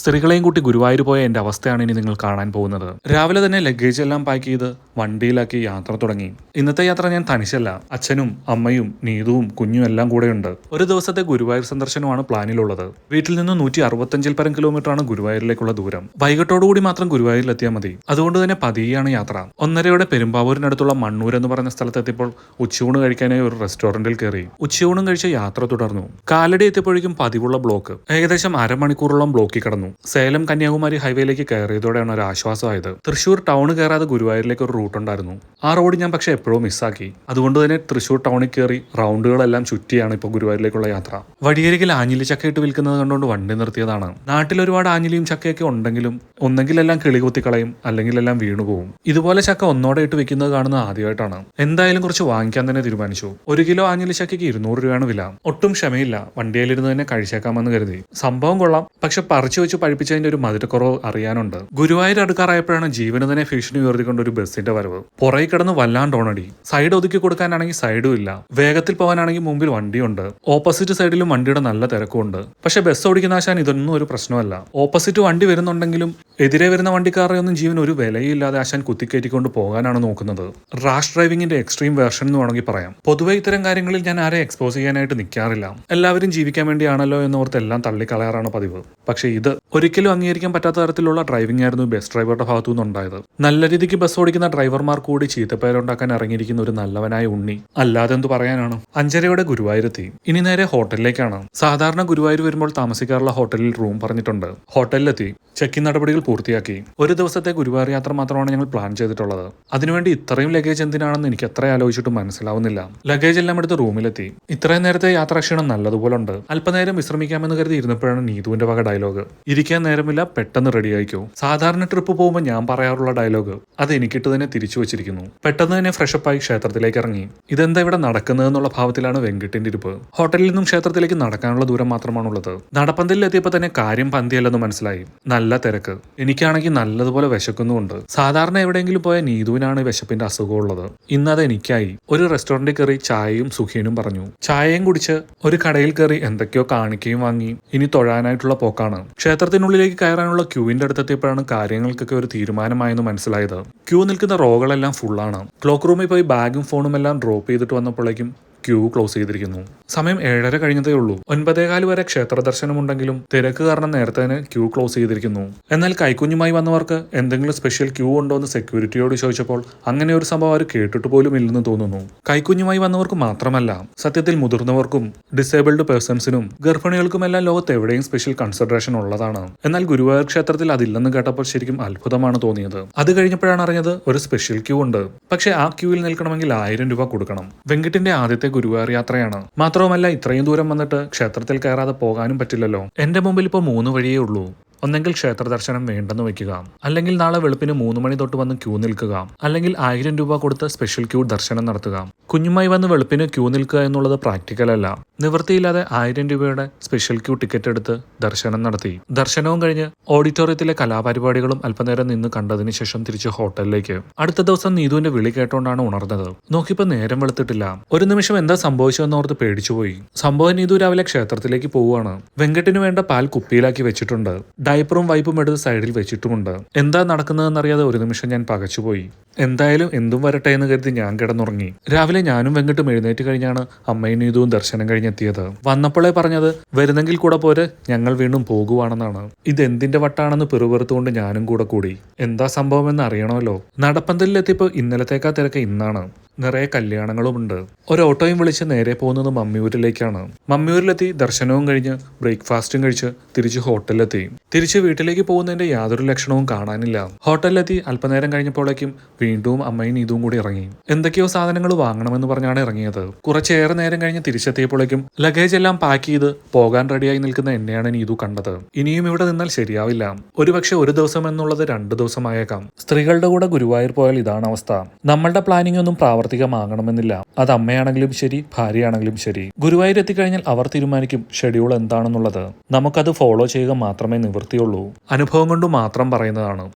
സ്ത്രീകളെയും കൂട്ടി ഗുരുവായൂർ പോയ എന്റെ അവസ്ഥയാണ് ഇനി നിങ്ങൾ കാണാൻ പോകുന്നത്. രാവിലെ തന്നെ ലഗേജ് എല്ലാം പാക്ക് ചെയ്ത് വണ്ടിയിലാക്കി യാത്ര തുടങ്ങി. ഇന്നത്തെ യാത്ര ഞാൻ തനിച്ചല്ല അച്ഛനും അമ്മയും നീതുവും കുഞ്ഞും എല്ലാം കൂടെയുണ്ട്. ഒരു ദിവസത്തെ ഗുരുവായൂർ സന്ദർശനമാണ് പ്ലാനിലുള്ളത്. വീട്ടിൽ നിന്ന് നൂറ്റി അറുപത്തഞ്ചിൽ പരം കിലോമീറ്റർ ആണ് ഗുരുവായൂരിലേക്കുള്ള ദൂരം. വൈകിട്ടോടുകൂടി മാത്രം ഗുരുവായൂരിൽ എത്തിയാൽ മതി. അതുകൊണ്ട് തന്നെ പതിയാണ് യാത്ര. ഒന്നരയോടെ പെരുമ്പാവൂരിനടുത്തുള്ള മണ്ണൂർ എന്ന് പറഞ്ഞ സ്ഥലത്തെത്തിയപ്പോൾ ഉച്ചയൂണ് കഴിക്കാനായി ഒരു റെസ്റ്റോറന്റിൽ കയറി. ഉച്ചയൂണും കഴിച്ച യാത്ര തുടർന്നു. കാലടി എത്തിയപ്പോഴേക്കും പതിവുള്ള ബ്ലോക്ക്. ഏകദേശം അരമണിക്കൂറോളം ബ്ലോക്കിൽ കടന്നു. സേലം കന്യാകുമാരി ഹൈവേയിലേക്ക് കയറിയതോടെയാണ് ഒരു ആശ്വാസമായത്. തൃശൂർ ടൗൺ കയറാതെ ഗുരുവായൂരിലേക്ക് ഒരു റൂട്ട് ഉണ്ടായിരുന്നു. ആ റോഡ് ഞാൻ പക്ഷേ എപ്പോഴും മിസ്സാക്കി അതുകൊണ്ട് തന്നെ തൃശൂർ ടൗണിൽ കയറി റൗണ്ടുകളെല്ലാം ചുറ്റിയാണ് ഇപ്പോൾ ഗുരുവായൂരിലേക്കുള്ള യാത്ര. വഴിയരികിൽ ആഞ്ഞിലി ചക്ക ഇട്ട് വിൽക്കുന്നത് കണ്ടുകൊണ്ട് വണ്ടി നിർത്തിയതാണ്. നാട്ടിൽ ഒരുപാട് ആഞ്ഞിലിയും ചക്കയൊക്കെ ഉണ്ടെങ്കിലും ഒന്നെങ്കിലെല്ലാം കിളി കുത്തിക്കളയും അല്ലെങ്കിൽ എല്ലാം വീണുപോകും ഇതുപോലെ ചക്ക ഒന്നോടെ ഇട്ട് വിൽക്കുന്നത് കാണുന്നത് ആദ്യമായിട്ടാണ്. എന്തായാലും കുറച്ച് വാങ്ങിക്കാൻ തന്നെ തീരുമാനിച്ചു. ഒരു കിലോ ആഞ്ഞിലി ചക്കയ്ക്ക് ഇരുന്നൂറ് രൂപയാണ് വില. ഒട്ടും ക്ഷമയില്ല. വണ്ടിയിലിരുന്ന് തന്നെ കഴിച്ചേക്കാമെന്ന് കരുതി. സംഭവം കൊള്ളാം. പക്ഷെ പറിച്ചു വെച്ച് പഴിപ്പിച്ചതിന്റെ ഒരു മധുരക്കുറവ് അറിയാനുണ്ട്. ഗുരുവായൂർ അടുക്കാറായപ്പോഴാണ് ജീവന് തന്നെ ഭീഷണി ഉയർത്തിക്കൊണ്ട് ഒരു ബസ്സിന്റെ വരവ്. പുറകെ കിടന്ന് വല്ലാണ്ട് ഓണടി. സൈഡ് ഒതുക്കി കൊടുക്കാനാണെങ്കിൽ സൈഡും ഇല്ല. വേഗത്തിൽ പോകാനാണെങ്കിൽ മുമ്പിൽ വണ്ടിയുണ്ട്. ഓപ്പോസിറ്റ് സൈഡിലും വണ്ടിയുടെ നല്ല തിരക്കുണ്ട് പക്ഷെ ബസ് ഓടിക്കുന്ന ആശാൻ ഇതൊന്നും ഒരു പ്രശ്നമല്ല. ഓപ്പോസിറ്റ് വണ്ടി വരുന്നുണ്ടെങ്കിലും എതിരെ വരുന്ന വണ്ടിക്കാരെ ഒന്നും ജീവൻ ഒരു വിലയില്ലാതെ ആശാൻ കുത്തിക്കയറ്റിക്കൊണ്ട് പോകാനാണ് നോക്കുന്നത്. റാഷ് ഡ്രൈവിംഗിന്റെ എക്സ്ട്രീം വേർഷൻ എന്ന് വേണമെങ്കിൽ പറയാം. പൊതുവെ ഇത്തരം കാര്യങ്ങളിൽ ഞാൻ ആരെ എക്സ്പോസ് ചെയ്യാനായിട്ട് നിൽക്കാറില്ല. എല്ലാവരും ജീവിക്കാൻ വേണ്ടിയാണല്ലോ എന്നോർത്ത് എല്ലാം തള്ളിക്കളയാറാണ് പതിവ്. പക്ഷേ ഇത് ഒരിക്കലും അംഗീകരിക്കാൻ പറ്റാത്ത തരത്തിലുള്ള ഡ്രൈവിംഗ് ആയിരുന്നു ബസ് ഡ്രൈവറുടെ ഭാഗത്തു നിന്നുണ്ടായത്. നല്ല രീതിക്ക് ബസ് ഓടിക്കുന്ന ഡ്രൈവർമാർ കൂടി ചീത്തപ്പേരുണ്ടാക്കാൻ ഇറങ്ങിയിരിക്കുന്ന ഒരു നല്ലവനായ ഉണ്ണി. അല്ലാതെ എന്തു പറയാനാണ്? അഞ്ചരയോടെ ഗുരുവായൂരെത്തി. ഇനി നേരെ ഹോട്ടലിലേക്കാണ്. സാധാരണ ഗുരുവായൂർ വരുമ്പോൾ താമസിക്കാറുള്ള ഹോട്ടലിൽ റൂം പറഞ്ഞിട്ടുണ്ട്. ഹോട്ടലിലെത്തി. ചെക്കിൻ നടപടികൾ പൂർത്തിയാക്കി. ഒരു ദിവസത്തെ ഗുരുവായൂർ യാത്ര മാത്രമാണ് ഞങ്ങൾ പ്ലാൻ ചെയ്തിട്ടുള്ളത്. അതിനുവേണ്ടി ഇത്രയും ലഗേജ് എന്തിനാണെന്ന് എനിക്ക് എത്ര ആലോചിച്ചിട്ടും മനസ്സിലാവുന്നില്ല. ലഗേജ് എല്ലാം എടുത്ത് റൂമിലെത്തി. ഇത്രയും നേരത്തെ യാത്രാക്ഷീണം നല്ലതുപോലെ ഉണ്ട് അല്പനേരം വിശ്രമിക്കാമെന്ന് കരുതി ഇരുന്നപ്പോഴാണ് നീതുവിന്റെ വക ഡയലോഗ് ഇരിക്കാൻ നേരമില്ല പെട്ടെന്ന് റെഡി ആയിക്കോ. സാധാരണ ട്രിപ്പ് പോകുമ്പോൾ ഞാൻ പറയാറുള്ള ഡയലോഗ് അത് എനിക്കിട്ട് തന്നെ തിരിച്ചു വെച്ചിരിക്കുന്നു. പെട്ടെന്ന് തന്നെ ഫ്രഷപ്പായി ക്ഷേത്രത്തിലേക്ക് ഇറങ്ങി. ഇതെന്താ ഇവിടെ നടക്കുന്നതെന്നുള്ള ഭാവത്തിലാണ് വെങ്കിട്ടിന്റെ ഇരിപ്പ്. ഹോട്ടലിൽ നിന്നും ക്ഷേത്രത്തിലേക്ക് നടക്കാനുള്ള ദൂരം മാത്രമാണുള്ളത്. നടപ്പന്തലിൽ എത്തിയപ്പോൾ തന്നെ കാര്യം പന്തിയല്ലെന്ന് മനസ്സിലായി. നല്ല തിരക്ക്. എനിക്കാണെങ്കിൽ നല്ലതുപോലെ വിശക്കുന്നുമുണ്ട്. സാധാരണ എവിടെയെങ്കിലും പോയ നീതുവിനാണ് വിശപ്പിന്റെ അസുഖമുള്ളത്. ഇന്നത് എനിക്കായി. ഒരു റെസ്റ്റോറന്റിൽ കയറി ചായയും സുഖീനും പറഞ്ഞു. ചായയും കുടിച്ച് ഒരു കടയിൽ കയറി എന്തൊക്കെയോ കാണിക്കുകയും വാങ്ങി. ഇനി തൊഴാനായിട്ടുള്ള പോക്കാണ്. ക്ഷേത്രത്തിനുള്ളിലേക്ക് കയറാനുള്ള ക്യൂവിന്റെ അടുത്തെത്തിയപ്പോഴാണ് കാര്യങ്ങൾക്കൊക്കെ ഒരു തീരുമാനമായെന്ന് മനസ്സിലായത്. ക്യൂ നിൽക്കുന്ന റോകളെല്ലാം ഫുള്ളാണ് ക്ലോക്ക് റൂമിൽ പോയി ബാഗും ഫോണും എല്ലാം ഡ്രോപ്പ് ചെയ്തിട്ട് വന്നപ്പോഴേക്കും ക്യൂ ക്ലോസ് ചെയ്തിരിക്കുന്നു. സമയം ഏഴര കഴിഞ്ഞതേ ഉള്ളൂ. ഒൻപതേകാൽ വരെ ക്ഷേത്ര ദർശനമുണ്ടെങ്കിലും തിരക്ക് കാരണം നേരത്തെ തന്നെ ക്യൂ ക്ലോസ് ചെയ്തിരിക്കുന്നു. എന്നാൽ കൈക്കുഞ്ഞുമായി വന്നവർക്ക് എന്തെങ്കിലും സ്പെഷ്യൽ ക്യൂ ഉണ്ടോ എന്ന് സെക്യൂരിറ്റിയോട് ചോദിച്ചപ്പോൾ അങ്ങനെ ഒരു സംഭവം അവർ കേട്ടിട്ട് പോലും ഇല്ലെന്ന് തോന്നുന്നു. കൈക്കുഞ്ഞുമായി വന്നവർക്ക് മാത്രമല്ല സത്യത്തിൽ മുതിർന്നവർക്കും ഡിസേബിൾഡ് പേഴ്സൺസിനും ഗർഭിണികൾക്കുമെല്ലാം ലോകത്ത് എവിടെയും സ്പെഷ്യൽ കൺസിഡറേഷൻ ഉള്ളതാണ്. എന്നാൽ ഗുരുവായൂർ ക്ഷേത്രത്തിൽ അതില്ലെന്ന് കേട്ടപ്പോൾ ശരിക്കും അത്ഭുതമാണ് തോന്നിയത്. അത് കഴിഞ്ഞപ്പോഴാണ് അറിഞ്ഞത് ഒരു സ്പെഷ്യൽ ക്യൂ ഉണ്ട്. പക്ഷേ ആ ക്യൂവിൽ നിൽക്കണമെങ്കിൽ ആയിരം രൂപ കൊടുക്കണം. വെങ്കിട്ടിന്റെ ആദ്യത്തെ ഗുരുവായൂർ യാത്രയാണ്. മാത്രവുമല്ല ഇത്രയും ദൂരം വന്നിട്ട് ക്ഷേത്രത്തിൽ കയറാതെ പോകാനും പറ്റില്ലല്ലോ. എന്റെ മുമ്പിൽ ഇപ്പോൾ മൂന്ന് വഴിയേ ഉള്ളൂ. ഒന്നെങ്കിൽ ക്ഷേത്ര ദർശനം വേണ്ടെന്ന് വയ്ക്കുക. അല്ലെങ്കിൽ നാളെ വെളുപ്പിന് മൂന്ന് മണി തൊട്ട് വന്ന് ക്യൂ നിൽക്കുക. അല്ലെങ്കിൽ ആയിരം രൂപ കൊടുത്ത് സ്പെഷ്യൽ ക്യൂ ദർശനം നടത്തുക. കുഞ്ഞുമായി വന്ന് വെളുപ്പിന് ക്യൂ നിൽക്കുക എന്നുള്ളത് പ്രാക്ടിക്കൽ അല്ല. നിവൃത്തിയില്ലാതെ ആയിരം രൂപയുടെ സ്പെഷ്യൽ ക്യൂ ടിക്കറ്റ് എടുത്ത് ദർശനം നടത്തി. ദർശനവും കഴിഞ്ഞ് ഓഡിറ്റോറിയത്തിലെ കലാപരിപാടികളും അല്പനേരം നിന്ന് കണ്ടതിന് ശേഷം തിരിച്ച് ഹോട്ടലിലേക്ക്. അടുത്ത ദിവസം നീതുവിന്റെ വിളി കേട്ടോണ്ടാണ് ഉണർന്നത്. നോക്കിയപ്പോ നേരം വെളുത്തിട്ടില്ല. ഒരു നിമിഷം എന്താ സംഭവിച്ചതെന്ന് ഓർത്ത് പേടിച്ചുപോയി. സംഭവം നീതു രാവിലെ ക്ഷേത്രത്തിലേക്ക് പോവുകയാണ്. വെങ്കട്ടിനു വേണ്ട പാൽ കുപ്പിയിലാക്കി വെച്ചിട്ടുണ്ട്. ഡയപ്പറും വൈപ്പും എടുത്ത് സൈഡിൽ വെച്ചിട്ടുമുണ്ട്. എന്താ നടക്കുന്നതെന്നറിയാതെ ഒരു നിമിഷം ഞാൻ പകച്ചുപോയി. എന്തായാലും എന്തും വരട്ടെ എന്ന് കരുതി ഞാൻ കിടന്നുറങ്ങി. രാവിലെ ഞാനും വെങ്കിട്ടും എഴുന്നേറ്റ് കഴിഞ്ഞാണ് അമ്മയും നീതുവും ദർശനം കഴിഞ്ഞെത്തിയത്. വന്നപ്പോഴേ പറഞ്ഞത് വരുന്നെങ്കിൽ കൂടെ പോരെ ഞങ്ങൾ വീണ്ടും പോകുവാണെന്നാണ്. ഇതെന്തിന്റെ വട്ടാണെന്ന് പെറുപെറുത്തുകൊണ്ട് ഞാനും കൂടെ കൂടി. എന്താ സംഭവം എന്ന് അറിയണമല്ലോ. നടപ്പന്തലിലെത്തിയപ്പോൾ ഇന്നലത്തേക്കാ തിരക്ക് ഇന്നാണ്. നിറയെ കല്യാണങ്ങളുമുണ്ട്. ഒരു ഓട്ടോയും വിളിച്ച് നേരെ പോകുന്നത് മമ്മിയൂരിലേക്കാണ്. മമ്മിയൂരിലെത്തി ദർശനവും കഴിഞ്ഞ് ബ്രേക്ക്ഫാസ്റ്റും കഴിച്ച് തിരിച്ച് ഹോട്ടലിലെത്തി. തിരിച്ച് വീട്ടിലേക്ക് പോകുന്നതിന്റെ യാതൊരു ലക്ഷണവും കാണാനില്ല. ഹോട്ടലിലെത്തി അല്പനേരം കഴിഞ്ഞപ്പോഴേക്കും വീണ്ടും അമ്മയും നീതും കൂടി ഇറങ്ങി. എന്തൊക്കെയോ സാധനങ്ങൾ വാങ്ങണമെന്ന് പറഞ്ഞാണ് ഇറങ്ങിയത്. കുറച്ചേറെ നേരം കഴിഞ്ഞ് തിരിച്ചെത്തിയപ്പോഴേക്കും ലഗേജ് എല്ലാം പാക്ക് ചെയ്ത് പോകാൻ റെഡിയായി നിൽക്കുന്ന എന്നെയാണ് നീതു കണ്ടത്. ഇനിയും ഇവിടെ നിന്നാൽ ശരിയാവില്ല. ഒരുപക്ഷെ ഒരു ദിവസം എന്നുള്ളത് രണ്ട് ദിവസമായേക്കാം. സ്ത്രീകളുടെ കൂടെ ഗുരുവായൂർ പോയാൽ ഇതാണ് അവസ്ഥ. നമ്മളുടെ പ്ലാനിംഗ് ഒന്നും പ്രാവർത്തികമാകണമെന്നില്ല. അത് അമ്മയാണെങ്കിലും ശരി ഭാര്യയാണെങ്കിലും ശരി. ഗുരുവായൂർ എത്തിക്കഴിഞ്ഞാൽ അവർ തീരുമാനിക്കും ഷെഡ്യൂൾ എന്താണെന്നുള്ളത്. നമുക്കത് ഫോളോ ചെയ്യുക മാത്രമേ നിവൃത്തിയുള്ളൂ. അനുഭവം കൊണ്ട് മാത്രം പറയുന്നതാണ്.